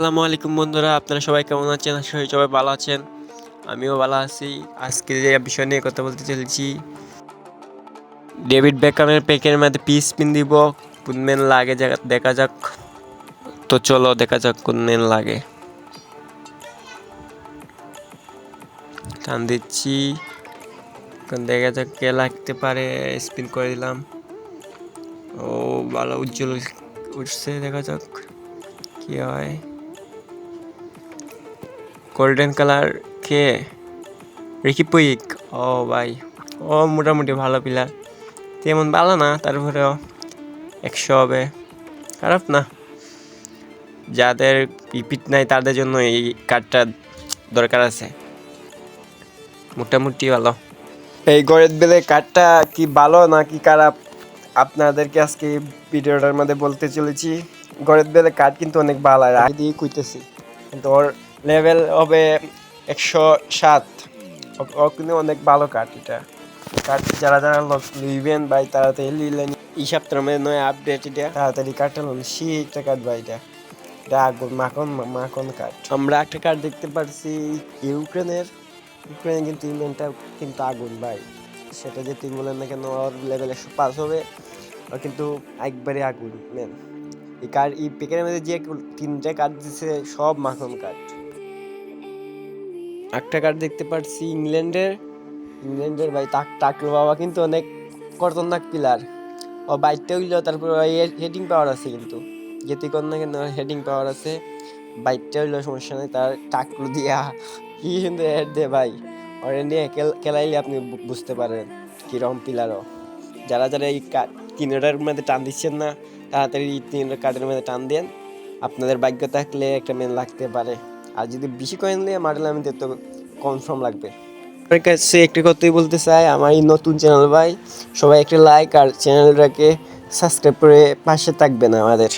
আসসালামু আলাইকুম বন্ধুরা, আপনারা সবাই কেমন আছেন? করি সবাই ভালো আছেন। আমিও ভালো আছি। আজকে যে বিষয় নিয়ে কথা বলতে চলেছি, ডেভিড বেকামের পেকের মধ্যে পিস পিন দিব, কোন মেন লাগে দেখা যাক। তো চলো দেখা যাক কোন মেন লাগে। টান দিচ্ছি। দেখা যাক কে লাগতে পারে, স্পিন করে দিলাম। ও, ভালো উজ্জ্বল উঠছে, দেখা যাক। কি হয়? গোল্ডেন কালার কে? রিকি পুইক ও ভাই, ও মোটামুটি ভালো প্লেয়ার তেমন ভালো না, তারপরেও একশো হবে। খারাপ না। যাদের ইপিট নাই, তাদের জন্য এই কার্ডটা দরকার আছে। মোটামুটি ভালো। এই গড়ের বেলে কার্ডটা কি ভালো না কি খারাপ? আপনাদেরকে আজকে ভিডিওটার মধ্যে বলতে চলেছি গড়ের বেলে কার্ড কিন্তু অনেক ভালো, আর আগে দিয়ে কইতেছি। কিন্তু ওর লেভেল হবে একশো সাত। ও- কিন্তু অনেক ভালো কার্ড এটা। কার্ড যারা যারা লোক লিবেন ভাই তাড়াতাড়ি লিলেন এই সপ্তাহের মধ্যে নয় আপডেট এটা। তাড়াতাড়ি কার্ডটা লোন সি একটা কার্ড ভাই এটা। এটা আগুন মাখন মাখন কার্ড আমরা একটা কার্ড দেখতে পারছি ইউক্রেনের। ইউক্রেনে কিন্তু ইংল্যান্ডটা কিন্তু আগুন ভাই। সেটা যে তুই বলেন না কেন ওর লেভেল একশো পাস হবে। ও কিন্তু একবারে আগুন মেন এই কার্ড এই পেকের মধ্যে যে তিনটা কার্ড দিছে সব মাখন কার্ড একটা কার্ড দেখতে পাচ্ছি ইংল্যান্ডের। ইংল্যান্ডের ভাই, তাক টাকলো বাবা কিন্তু অনেক খতরনাক প্লেয়ার ও বাইকটা হইল, তারপর হেডিং পাওয়ার আছে কিন্তু। যেতে না কেন হেডিং পাওয়ার আছে। বাইকটা হইল, সমস্যা নেই, তার টাকলো দিয়া। কি সুন্দর হেড দে ভাই। ওরে নিয়ে খেল- খেলাইলে আপনি বুঝতে পারেন কিরম প্লেয়ারও যারা যারা এই তিনটার মধ্যে টান দিচ্ছেন না, তাড়াতাড়ি তিনটা কার্ডের মধ্যে টান দেন। আপনাদের ভাগ্য থাকলে একটা মেন লাগতে পারে। আর যদি বেশি কয়েন নিয়ে মারলে আমি তো কনফার্ম লাগবে। আপনার কাছে একটা কথাই বলতে চাই, আমার এই নতুন চ্যানেল ভাই, সবাই একটা লাইক আর চ্যানেলটাকে সাবস্ক্রাইব করে পাশে থাকবেন আমাদের।